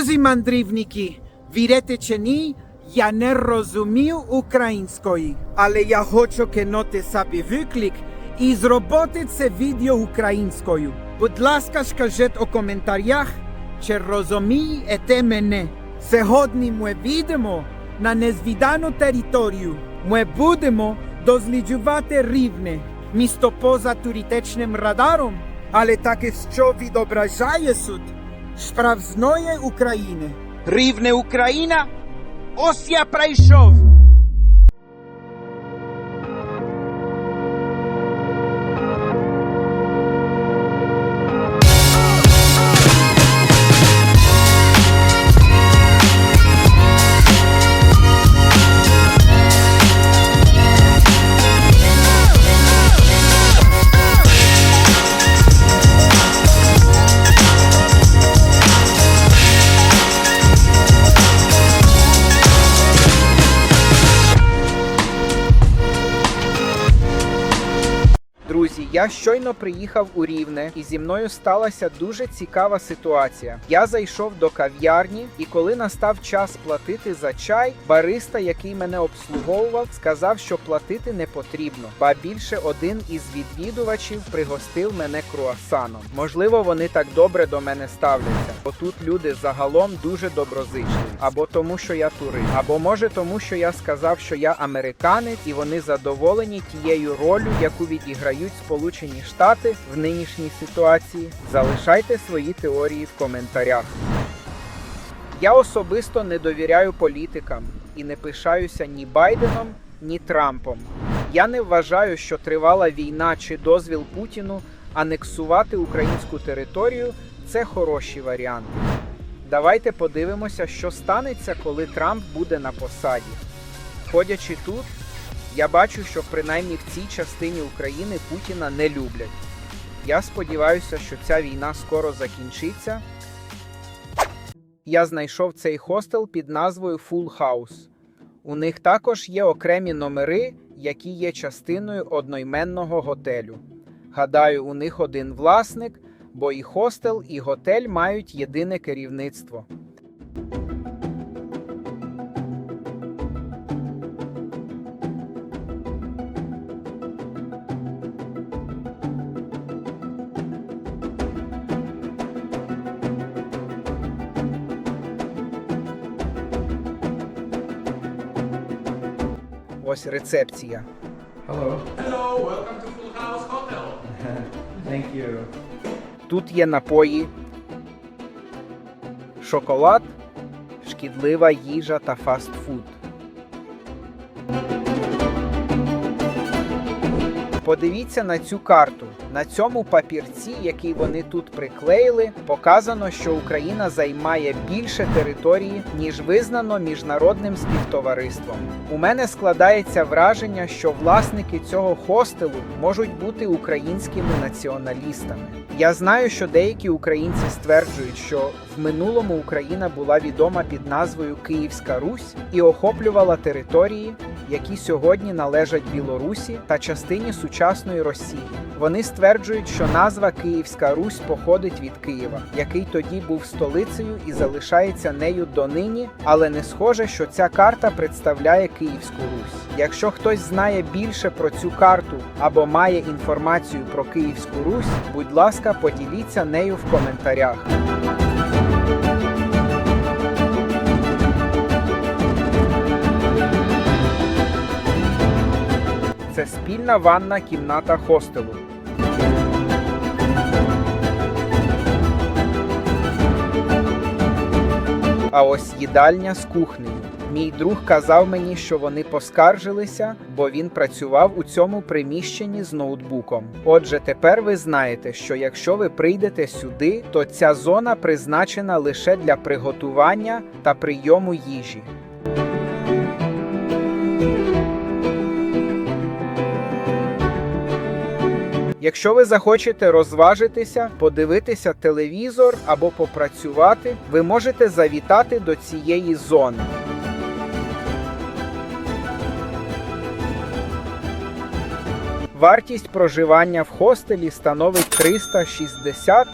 Друзі мандрівники, вірите чи ні, я не розумію української, але я хочу кинути собі виклик і зробити це відео українською. Будь ласка, скажіть у коментарях, чи розумієте мене. Сьогодні ми підемо на незвідану територію. Ми будемо досліджувати рівне місто поза туристичним радаром, але таке, що відображає суд справжньої України. Рівне Україна, ось я прийшов. Щойно приїхав у Рівне, і зі мною сталася дуже цікава ситуація. Я зайшов до кав'ярні, і коли настав час платити за чай, бариста, який мене обслуговував, сказав, що платити не потрібно. Ба більше один із відвідувачів пригостив мене круасаном. Можливо, вони так добре до мене ставляться, бо тут люди загалом дуже доброзичливі, або тому, що я турист, або може тому, що я сказав, що я американець, і вони задоволені тією ролью, яку відіграють Сполучені Штати в нинішній ситуації. Залишайте свої теорії в коментарях. Я особисто не довіряю політикам і не пишаюся ні Байденом, ні Трампом. Я не вважаю, що тривала війна чи дозвіл Путіну анексувати українську територію це хороші варіанти. Давайте подивимося, що станеться, коли Трамп буде на посаді. Ходячи тут, я бачу, що принаймні в цій частині України Путіна не люблять. Я сподіваюся, що ця війна скоро закінчиться. Я знайшов цей хостел під назвою Full House. У них також є окремі номери, які є частиною одноіменного готелю. Гадаю, у них один власник, бо і хостел, і готель мають єдине керівництво. Ось рецепція. Hello. Hello, welcome to Full House Hotel. Thank you. Тут є напої, шоколад, шкідлива їжа та фастфуд. Подивіться на цю карту. На цьому папірці, який вони тут приклеїли, показано, що Україна займає більше території, ніж визнано міжнародним співтовариством. У мене складається враження, що власники цього хостелу можуть бути українськими націоналістами. Я знаю, що деякі українці стверджують, що в минулому Україна була відома під назвою Київська Русь і охоплювала території, які сьогодні належать Білорусі та частині сучасної Росії. Вони стверджують, що назва Київська Русь походить від Києва, який тоді був столицею і залишається нею донині, але не схоже, що ця карта представляє Київську Русь. Якщо хтось знає більше про цю карту або має інформацію про Київську Русь, будь ласка, поділіться нею в коментарях. Це спільна ванна кімната хостелу. А ось їдальня з кухнею. Мій друг казав мені, що вони поскаржилися, бо він працював у цьому приміщенні з ноутбуком. Отже, тепер ви знаєте, що якщо ви прийдете сюди, то ця зона призначена лише для приготування та прийому їжі. Якщо ви захочете розважитися, подивитися телевізор або попрацювати, ви можете завітати до цієї зони. Вартість проживання в хостелі становить 360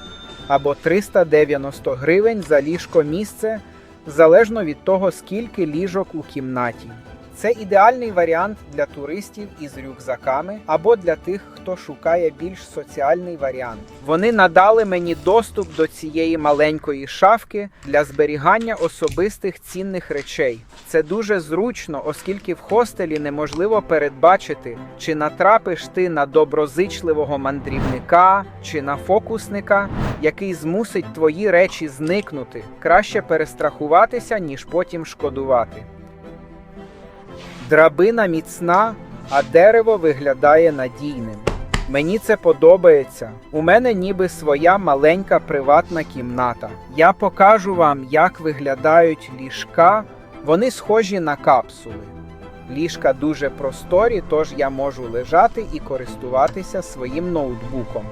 або 390 гривень за ліжко місце, залежно від того, скільки ліжок у кімнаті. Це ідеальний варіант для туристів із рюкзаками або для тих, хто шукає більш соціальний варіант. Вони надали мені доступ до цієї маленької шафки для зберігання особистих цінних речей. Це дуже зручно, оскільки в хостелі неможливо передбачити, чи натрапиш ти на доброзичливого мандрівника чи на фокусника, який змусить твої речі зникнути. Краще перестрахуватися, ніж потім шкодувати. Драбина міцна, а дерево виглядає надійним. Мені це подобається. У мене ніби своя маленька приватна кімната. Я покажу вам, як виглядають ліжка. Вони схожі на капсули. Ліжка дуже просторі, тож я можу лежати і користуватися своїм ноутбуком.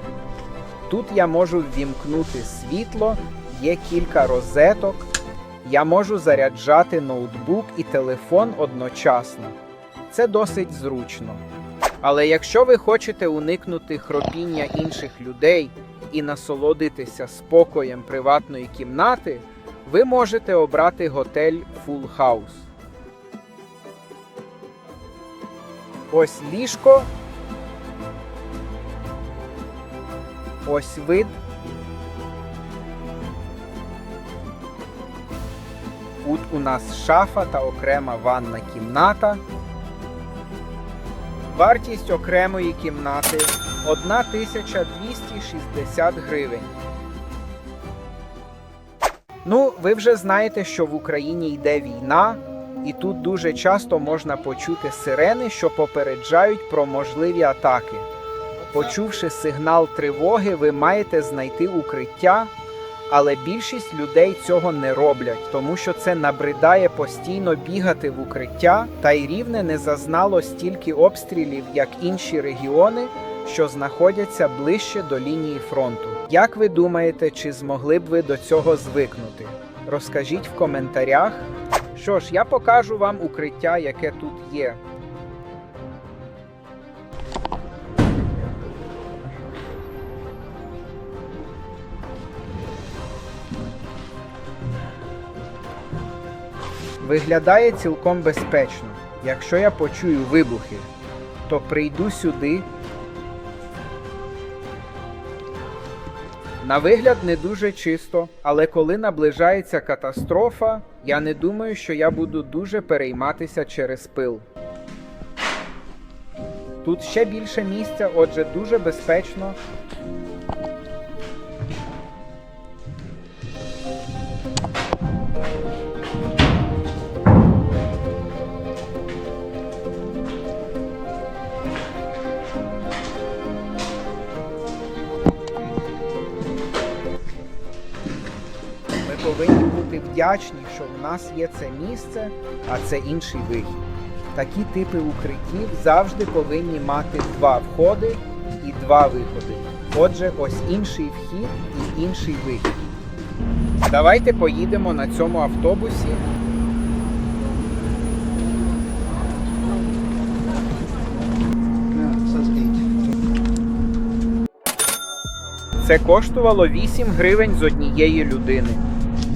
Тут я можу ввімкнути світло, є кілька розеток. Я можу заряджати ноутбук і телефон одночасно. Це досить зручно. Але якщо ви хочете уникнути хропіння інших людей і насолодитися спокоєм приватної кімнати, ви можете обрати готель Full House. Ось ліжко. Ось вид. Тут у нас шафа та окрема ванна кімната. Вартість окремої кімнати 1260 гривень. Ну, ви вже знаєте, що в Україні йде війна, і тут дуже часто можна почути сирени, що попереджають про можливі атаки. Почувши сигнал тривоги, ви маєте знайти укриття, але більшість людей цього не роблять, тому що це набридає постійно бігати в укриття, та й рівне не зазнало стільки обстрілів, як інші регіони, що знаходяться ближче до лінії фронту. Як ви думаєте, чи змогли б ви до цього звикнути? Розкажіть в коментарях. Що ж, я покажу вам укриття, яке тут є. Виглядає цілком безпечно. Якщо я почую вибухи, то прийду сюди. На вигляд не дуже чисто, але коли наближається катастрофа, я не думаю, що я буду дуже перейматися через пил. Тут ще більше місця, отже, дуже безпечно. Вдячні, що в нас є це місце, а це інший вихід. Такі типи укриттів завжди повинні мати два входи і два виходи. Отже, ось інший вхід і інший вихід. Давайте поїдемо на цьому автобусі. Це коштувало 8 гривень з однієї людини.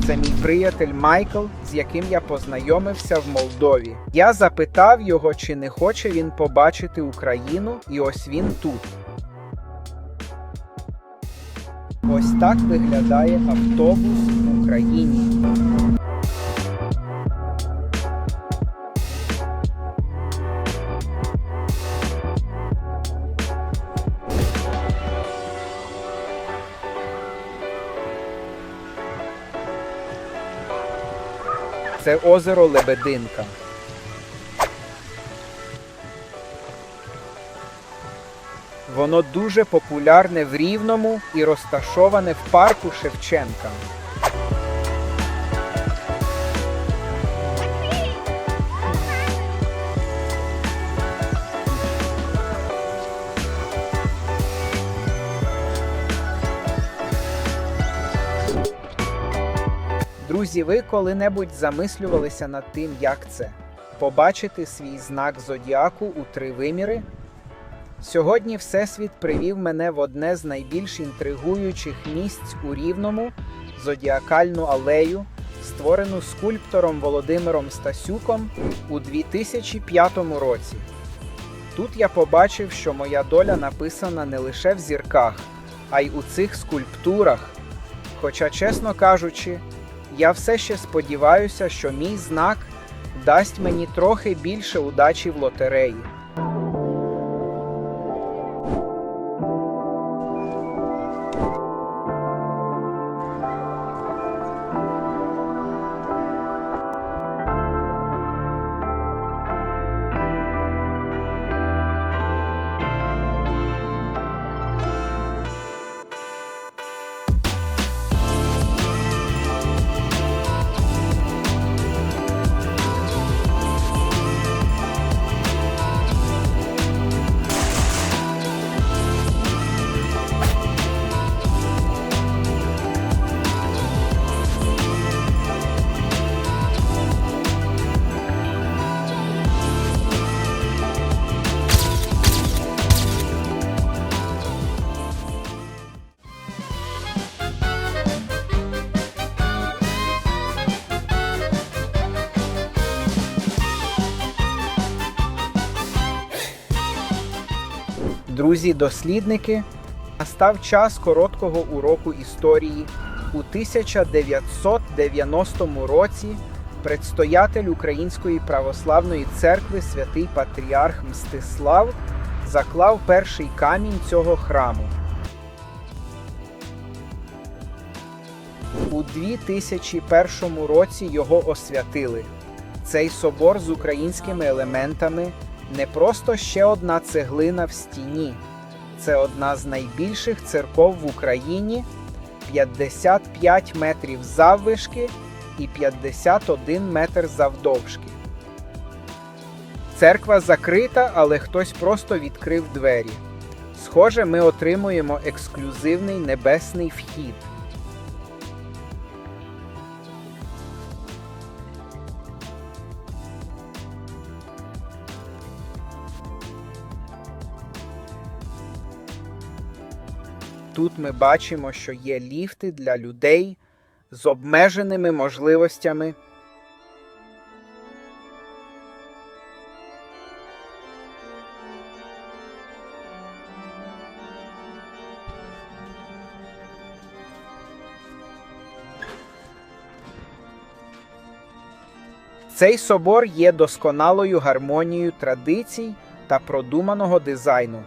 Це мій приятель Майкл, з яким я познайомився в Молдові. Я запитав його, чи не хоче він побачити Україну, і ось він тут. Ось так виглядає автобус в Україні. Це озеро Лебединка. Воно дуже популярне в Рівному і розташоване в парку Шевченка. Друзі, ви коли-небудь замислювалися над тим, як це? Побачити свій знак зодіаку у три виміри? Сьогодні Всесвіт привів мене в одне з найбільш інтригуючих місць у Рівному зодіакальну алею, створену скульптором Володимиром Стасюком у 2005 році. Тут я побачив, що моя доля написана не лише в зірках, а й у цих скульптурах. Хоча, чесно кажучи, я все ще сподіваюся, що мій знак дасть мені трохи більше удачі в лотереї. Друзі-дослідники, настав час короткого уроку історії. У 1990 році предстоятель Української православної церкви святий Патріарх Мстислав заклав перший камінь цього храму. У 2001 році його освятили. Цей собор з українськими елементами не просто ще одна цеглина в стіні. Це одна з найбільших церков в Україні 55 метрів заввишки і 51 метр завдовжки. Церква закрита, але хтось просто відкрив двері. Схоже, ми отримуємо ексклюзивний небесний вхід. Тут ми бачимо, що є ліфти для людей з обмеженими можливостями. Цей собор є досконалою гармонією традицій та продуманого дизайну.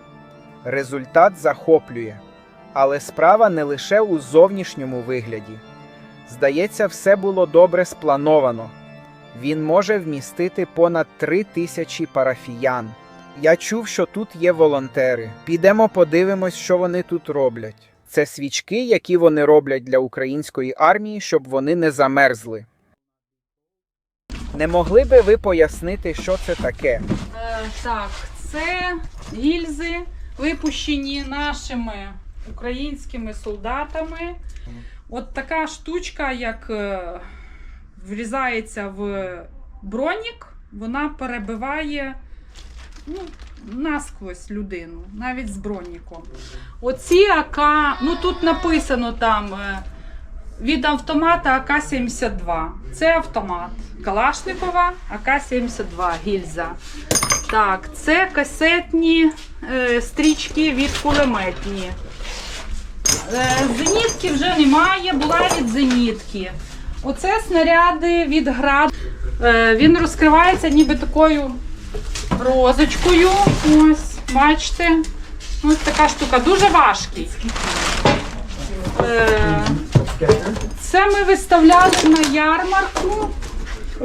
Результат захоплює. Але справа не лише у зовнішньому вигляді. Здається, все було добре сплановано. Він може вмістити понад три тисячі парафіян. Я чув, що тут є волонтери. Підемо подивимось, що вони тут роблять. Це свічки, які вони роблять для української армії, щоб вони не замерзли. Не могли би ви пояснити, що це таке? Е, так, це гільзи, випущені нашими українськими солдатами. От така штучка, як е, врізається в бронік, вона перебиває ну, насквозь людину, навіть з броніком. Оці АК, ну тут написано там. е, від автомата АК-72. Це автомат Калашникова АК-72 гільза. Так, це касетні е, стрічки від кулеметні. Е, зенітки вже немає, була від зенітки. Оце снаряди від град. Е, він розкривається ніби такою розочкою. Ось, бачите. Ось така штука. Дуже важкий. Е, це ми виставляли на ярмарку.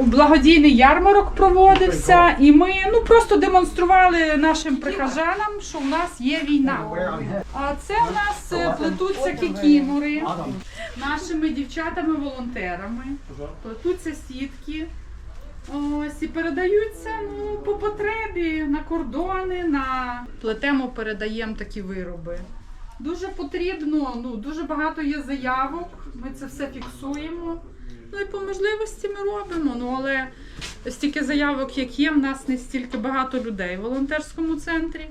Благодійний ярмарок проводився, і ми ну просто демонстрували нашим прихожанам, що в нас є війна. А це у нас е, плетуться кікінури нашими дівчатами-волонтерами. Плетуться сітки. Ось і передаються ну, по потребі на кордони, на плетемо, передаємо такі вироби. Дуже потрібно, ну дуже багато є заявок. Ми це все фіксуємо. Ну і по можливості ми робимо. Ну але стільки заявок, як є, в нас не стільки багато людей в волонтерському центрі.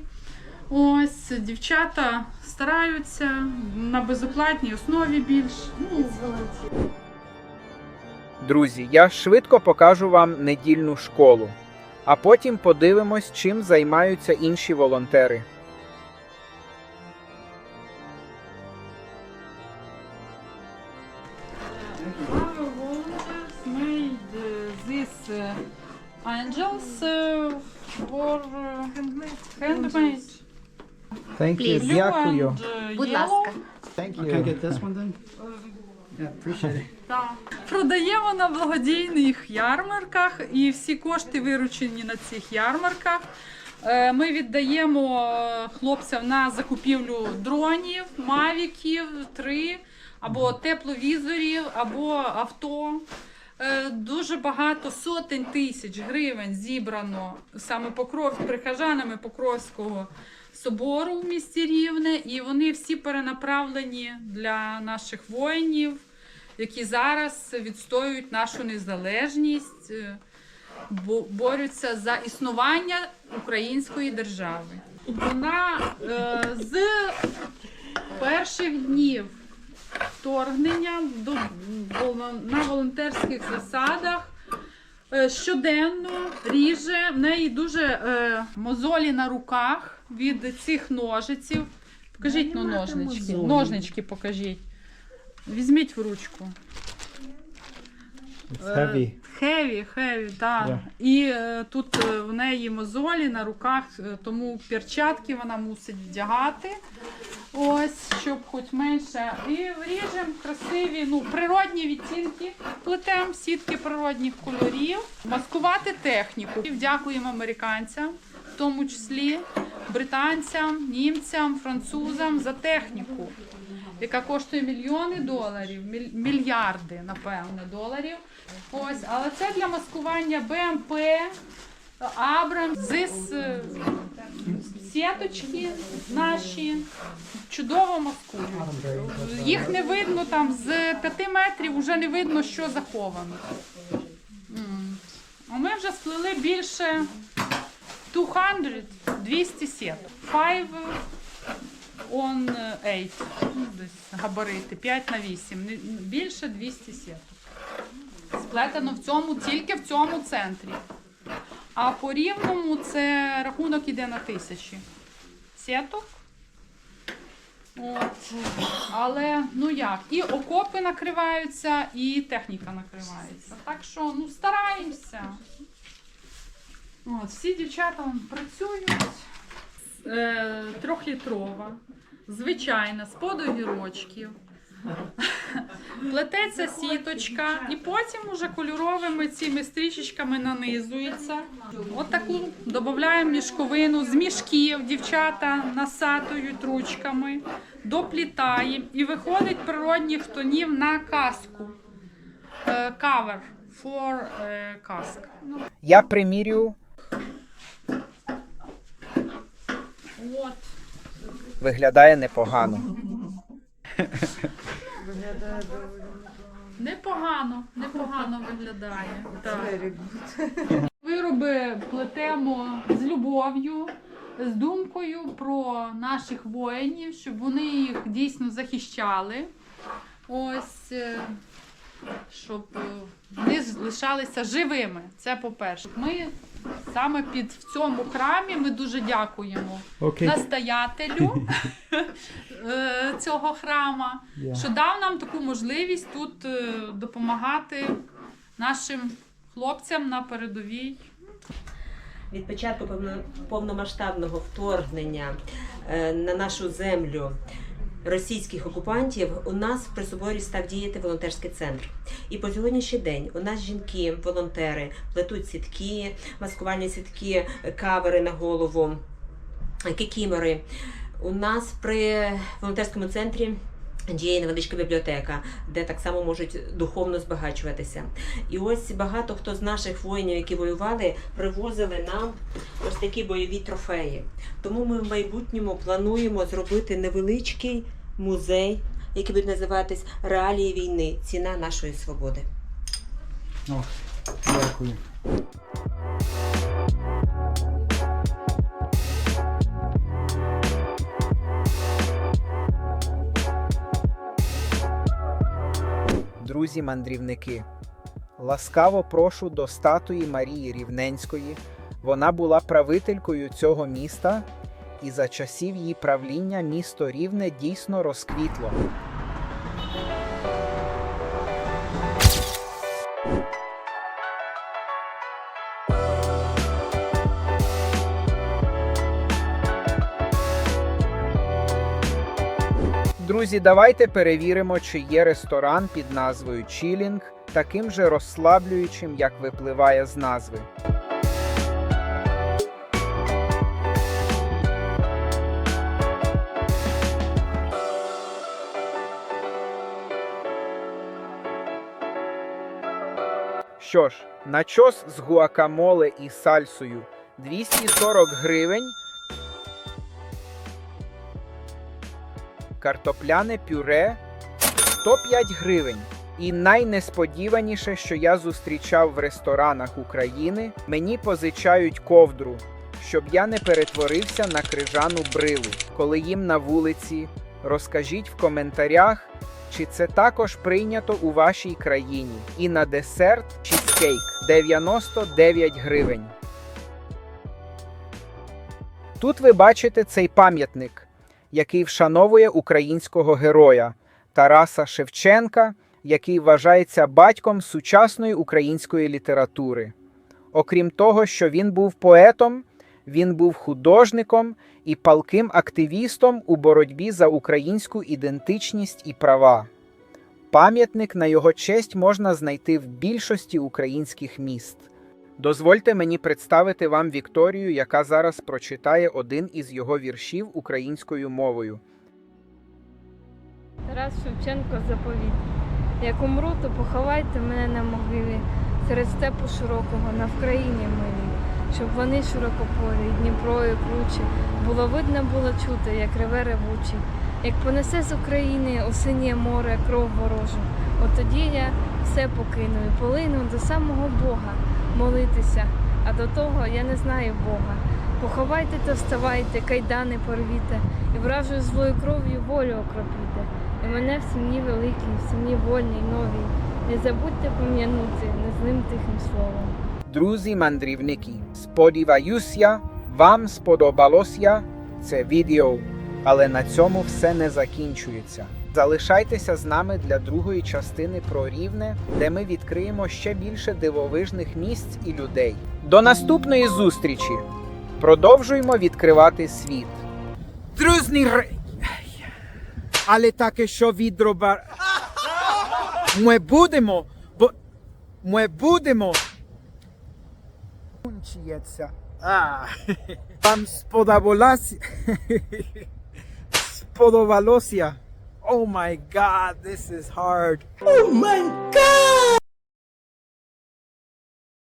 Ось дівчата стараються на безоплатній основі більш. Ну, Друзі, я швидко покажу вам недільну школу, а потім подивимось, чим займаються інші волонтери. Angels uh, for uh, handmade. Thank you. Blue Дякую. and, uh, Будь ласка. Thank Can I get this one then? Yeah, appreciate it. Так. Продаємо на благодійних ярмарках, і всі кошти виручені на цих ярмарках. е, Ми віддаємо е, хлопцям на закупівлю дронів, мавіків, 3, або тепловізорів, або авто. Е, Дуже багато сотень тисяч гривень зібрано саме покров прихожанами Покровського собору в місті Рівне, і вони всі перенаправлені для наших воїнів, які зараз відстоюють нашу незалежність, е, бо- борються за існування української держави. Вона е, з перших днів вторгнення до, на волонтерських засадах. е, Щоденно ріже, в неї дуже е, мозолі на руках від цих ножиців. Покажіть ну, ножнички. Ножнички покажіть. Візьміть в ручку. Хеві, хеві, так. Yeah. І е, тут е, в неї мозолі на руках, е, тому перчатки вона мусить вдягати. Ось, щоб хоч менше. І ріжемо красиві, ну, природні відтінки, плетемо сітки природних кольорів, маскувати техніку. І Дякуємо американцям, в тому числі британцям, німцям, французам за техніку яка коштує мільйони доларів, міль- мільярди, напевне, доларів. Ось, але це для маскування БМП, Абрам, ЗИС, е, сіточки наші чудово маскують. Їх не видно там з 5 метрів, вже не видно, що заховано. А ми вже сплели більше 200, 200 сіток. 5 on 8. Ну, десь габарити 5 на 8. Більше 200 сіток. Сплетено в цьому, тільки в цьому центрі. А по рівному це рахунок іде на тисячі сіток. От. Але ну як, і окопи накриваються, і техніка накривається. Так що ну стараємося. От, всі дівчата працюють. Е, трьохлітрова, звичайна, з подогірочків. Плететься сіточка, і потім уже кольоровими цими стрічечками нанизується. Отаку додаємо мішковину з мішків, дівчата насатують ручками, доплітаємо і виходить природних тонів на каску. Е, Cover for е, каск. Я примірю, От. виглядає непогано. Непогано, непогано виглядає. Так. Вироби плетемо з любов'ю, з думкою про наших воїнів, щоб вони їх дійсно захищали. Ось, е, щоб е, вони лишалися живими. Це по-перше. Ми саме під в цьому храмі ми дуже дякуємо Okay. настоятелю е, цього храма, Yeah. що дав нам таку можливість тут е, допомагати нашим хлопцям на передовій. Від початку повномасштабного вторгнення е, на нашу землю російських окупантів у нас при соборі став діяти волонтерський центр. І по сьогоднішній день у нас жінки, волонтери плетуть сітки, маскувальні сітки, кавери на голову, кікімори. У нас при волонтерському центрі. Діє невеличка бібліотека, де так само можуть духовно збагачуватися. І ось багато хто з наших воїнів, які воювали, привозили нам ось такі бойові трофеї. Тому ми в майбутньому плануємо зробити невеличкий музей, який буде називатись Реалії війни. Ціна нашої свободи. О, дякую. Друзі-мандрівники. Ласкаво прошу до статуї Марії Рівненської. Вона була правителькою цього міста, і за часів її правління місто Рівне дійсно розквітло. Друзі, давайте перевіримо, чи є ресторан під назвою Чілінг таким же розслаблюючим, як випливає з назви. Що ж, начос з гуакамоле і сальсою 240 гривень. Картопляне пюре 105 гривень. І найнесподіваніше, що я зустрічав в ресторанах України, мені позичають ковдру, щоб я не перетворився на крижану брилу, коли їм на вулиці. Розкажіть в коментарях, чи це також прийнято у вашій країні. І на десерт чізкейк 99 гривень. Тут ви бачите цей пам'ятник, який вшановує українського героя Тараса Шевченка, який вважається батьком сучасної української літератури. Окрім того, що він був поетом, він був художником і палким активістом у боротьбі за українську ідентичність і права. Пам'ятник на його честь можна знайти в більшості українських міст. Дозвольте мені представити вам Вікторію, яка зараз прочитає один із його віршів українською мовою. Тарас Шевченко заповіт. Як умру, то поховайте мене на могилі серед степу широкого на Вкраїні милій, щоб вони широкополі, Дніпро і кручі, було видно, було чути, як реве ревучі, як понесе з України у синє море кров ворожу. От тоді я все покину і полину до самого Бога молитися, а до того я не знаю Бога. Поховайте та вставайте, кайдани порвіте, і вражою злою кров'ю волю окропіте. І мене в сім'ї великій, в сім'ї вольній, новій. Не забудьте пом'янути незлим тихим словом. Друзі мандрівники, сподіваюся, вам сподобалося це відео, але на цьому все не закінчується. Залишайтеся з нами для другої частини про рівне, де ми відкриємо ще більше дивовижних місць і людей. До наступної зустрічі! Продовжуємо відкривати світ. Друзі, р... але таке, що відроба. Ми будемо, бо ми будемо Кончіється. Вам сподобалося? Сподобалося? oh my god, this is hard. Oh my god!